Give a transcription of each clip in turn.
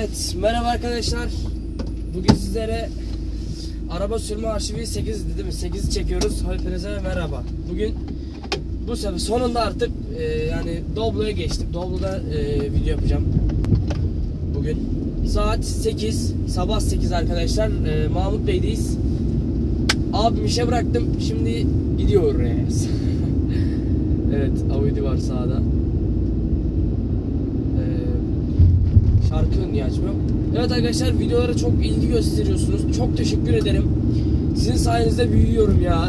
Evet, merhaba arkadaşlar. Bugün sizlere araba sürme arşivi 8 değil mi? 8'i çekiyoruz. Hepinize merhaba. Bugün bu sefer sonunda artık e, yani Doblo'ya geçtim. Doblo'da e, video yapacağım. Bugün saat 8, sabah 8 arkadaşlar. E, Mahmut Bey'deyiz. Abim işe bıraktım. Şimdi gidiyoruz. evet, Audi var sağda. Şarkı niye açmıyor? Evet arkadaşlar videolara çok ilgi gösteriyorsunuz. Çok teşekkür ederim. Sizin sayenizde büyüyorum ya.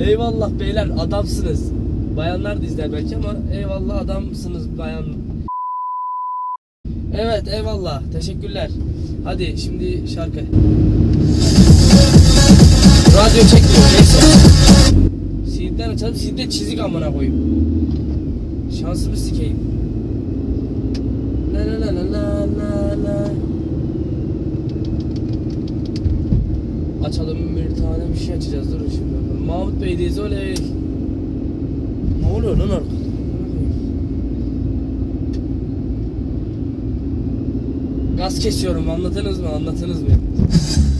eyvallah beyler adamsınız. Bayanlar da izler belki ama eyvallah adamsınız bayan. Evet eyvallah teşekkürler. Hadi şimdi şarkı. Radyo çekmiyor neyse. CD'den açalım. CD'de çizik amına koyayım. Şansımı sikeyim. La la la la la. Açalım bir tane bir şey açacağız dur şimdi. Mahmut Bey'deyiz oley. Ne oluyor lan arkada? Gaz kesiyorum anlatınız mı anlatınız mı?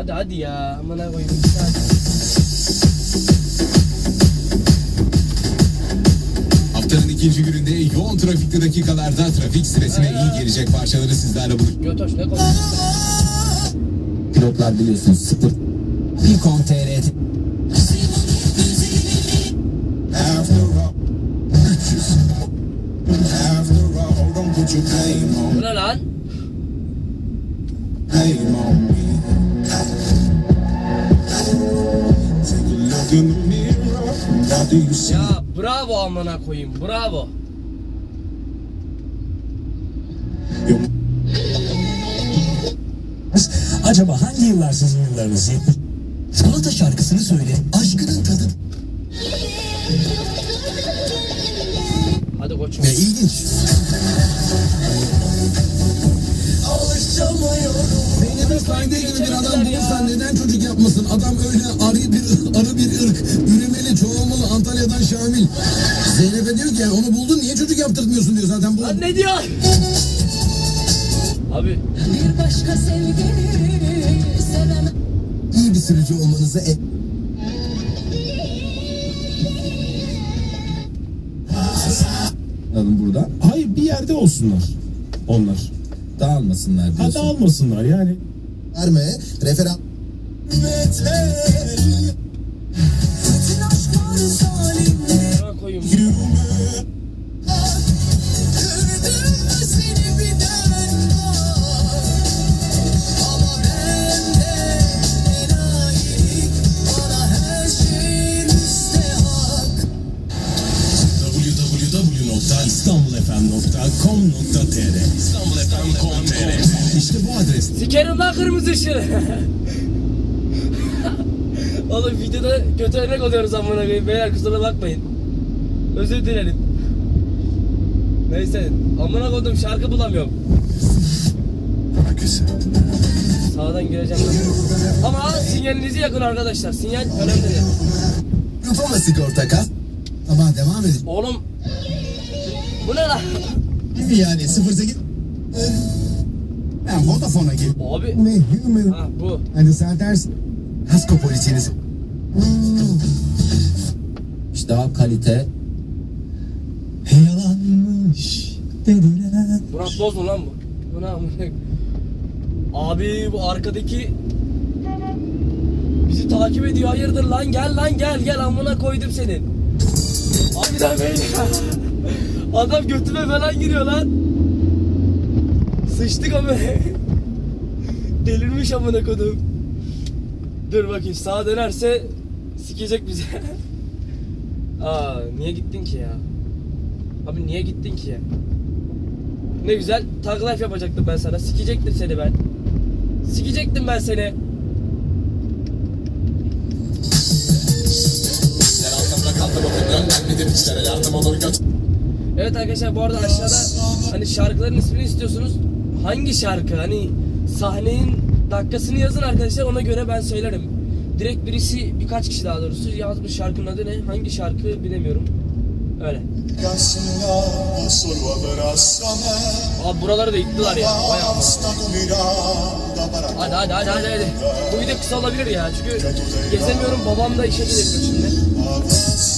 Hadi hadi ya. Amına koyayım. saat. Haftanın ikinci gününde yoğun trafikli dakikalarda trafik stresine iyi gelecek parçaları sizlerle buluş. Götoş ne konuşuyorsun? Pilotlar biliyorsunuz sıfır. Picom TR After all, bitches. After all, don't put your blame on, Bu ne lan? Ya bravo amına koyayım. Bravo. Acaba hangi yıllar sizin yıllarınız? 70. Salata şarkısını söyle. Aşkının tadı. Hadi koçum. Ve ilginç. Zeynep'in Saide gibi bir adam bulursan neden çocuk yapmasın? Adam öyle Zeynep'e diyor ki onu buldun niye çocuk yaptırtmıyorsun diyor zaten bu. Lan ne diyor? Abi Bir başka sevgili sevemem. İyi bir sürücü olmanızı e- Alın burada. Hayır bir yerde olsunlar. Onlar. Dağılmasınlar Hadi diyorsun. almasınlar yani. Verme. Referan. Sikerim lan kırmızı ışığı. Oğlum videoda kötü örnek oluyoruz amına koyayım. Beyler kusura bakmayın. Özür dilerim. Neyse amına koydum şarkı bulamıyorum. Herkese. Sağdan gireceğim ben. Ama sinyalinizi yakın arkadaşlar. Sinyal önemli. Rufama sigorta kas. Tamam devam edin. Oğlum bu ne lan? Yani 08. Ben Vodafone'a gir. Abi Ne? Human. ha bu. Hani sen dersin. Kasko polisiniz. İşte daha kalite. Yalanmış dediler. Murat Boz mu lan bu? Bu ne amına? Abi bu arkadaki bizi takip ediyor hayırdır lan gel lan gel gel amına koydum senin. Harbiden beyler. Adam götüme falan giriyor lan. Sıçtık ama. Delirmiş amına kodum. Dur bakayım sağa dönerse sikecek bizi. Aa niye gittin ki ya? Abi niye gittin ki? Ne güzel tag life yapacaktım ben sana. Sikecektim seni ben. Sikecektim ben seni. Evet arkadaşlar bu arada aşağıda hani şarkıların ismini istiyorsunuz. Hangi şarkı? Hani sahnenin dakikasını yazın arkadaşlar ona göre ben söylerim. Direkt birisi birkaç kişi daha doğrusu yazmış şarkının adı ne? Hangi şarkı bilemiyorum. Öyle. Abi buraları da yıktılar ya. Para Hadi hadi hadi hadi hadi. Bu video kısa olabilir ya çünkü gezemiyorum babam da işe gidebilir şimdi.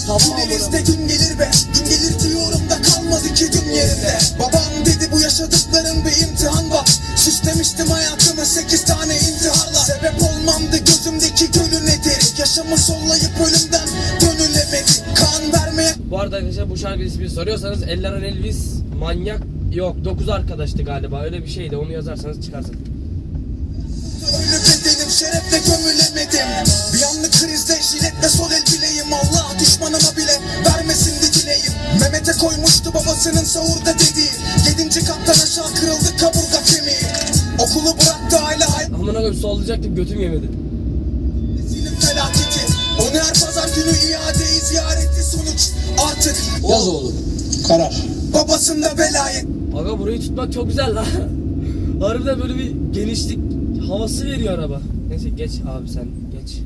Sabah Gideriz de gün gelir be gelir diyorum da kalmaz iki gün yerinde Babam dedi bu yaşadıkların bir imtihan bak Süslemiştim hayatımı sekiz tane intiharla. Sebep olmamdı gözümdeki gölün ederi Yaşamı sollayıp ölümden dönülemedi. Kan vermeye Bu arada arkadaşlar bu şarkı ismini soruyorsanız Elleren Elvis manyak yok. 9 arkadaştı galiba. Öyle bir şeydi. Onu yazarsanız çıkarsın. Ölü bedenim şerefle gömülemedim. Bir anlık krizde jilet ve sol el bileğim Allah düşmanıma bile Mehmet'e koymuştu babasının sahurda dediği Yedinci kattan aşağı kırıldı kaburga kemiği Okulu bıraktı aile Amına koyayım sollayacaktım götüm yemedi. ailesinin felaketi Onu her pazar günü iadeyi ziyareti sonuç Artık Yaz oğlum. Karar. babasında velayet Aga burayı tutmak çok güzel lan. Harbiden böyle bir genişlik havası veriyor araba. Neyse geç abi sen geç.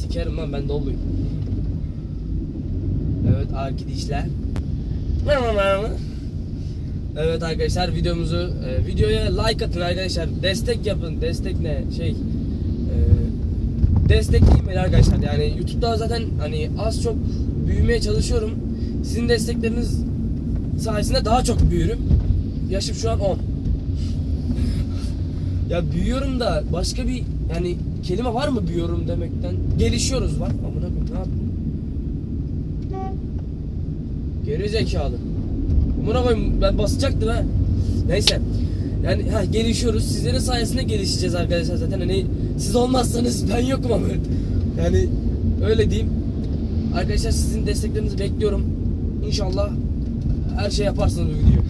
Sikerim lan ben doluyum. Evet arkadaşlar. Evet arkadaşlar videomuzu e, videoya like atın arkadaşlar. Destek yapın. Destek ne? Şey e, destekleyin arkadaşlar. Yani YouTube'da zaten hani az çok büyümeye çalışıyorum. Sizin destekleriniz sayesinde daha çok büyürüm. Yaşım şu an 10. ya büyüyorum da başka bir yani kelime var mı büyüyorum demekten? Gelişiyoruz var. Amına koyayım ne yapayım? Geri zekalı. Amına koyayım ben basacaktım ha. Neyse. Yani ha gelişiyoruz. Sizlerin sayesinde gelişeceğiz arkadaşlar zaten. Hani siz olmazsanız ben yokum ama. Yani öyle diyeyim. Arkadaşlar sizin desteklerinizi bekliyorum. İnşallah her şey yaparsınız bu videoyu.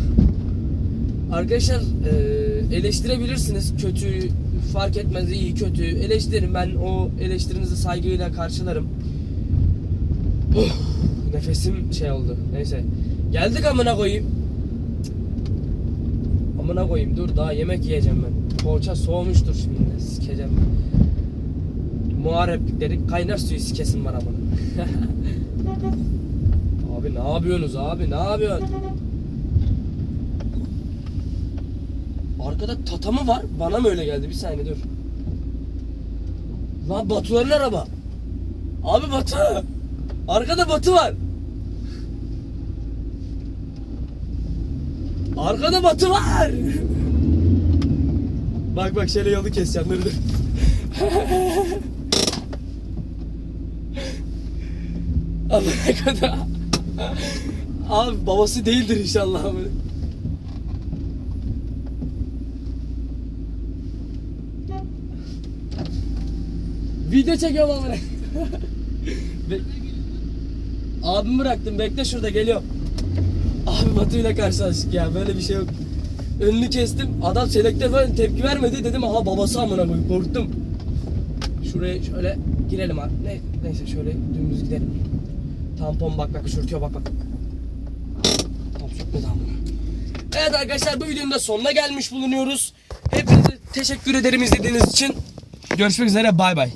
Arkadaşlar e, eleştirebilirsiniz. Kötü fark etmez iyi kötü eleştirin. Ben o eleştirinizi saygıyla karşılarım. Oh, nefesim şey oldu. Neyse. Geldik amına koyayım. Amına koyayım dur daha yemek yiyeceğim ben. Poğaça soğumuştur şimdi. Sikeceğim. Muhareblikleri kaynar suyu sikesim var amına. abi ne yapıyorsunuz abi ne yapıyorsun? Arkada tata mı var? Bana mı öyle geldi? Bir saniye dur. Lan Batu'ların araba. Abi Batu. Arkada Batu var. Arkada Batu var. bak bak şöyle yolu keseceğim dur dur. Allah'a kadar. Abi babası değildir inşallah. Video çekiyorum amına. Abimi bıraktım bekle şurada geliyorum. Batu'yla karşılaştık ya böyle bir şey yok. Önünü kestim adam selektör falan tepki vermedi dedim aha babası amına koyayım korktum. Şuraya şöyle girelim abi. Ne, neyse şöyle dümdüz gidelim. Tampon bak bak şurtüyor bak bak. Tam sokmadı amına. Evet arkadaşlar bu videonun da sonuna gelmiş bulunuyoruz. Hepinize teşekkür ederim izlediğiniz için. Görüşmek üzere bay bay.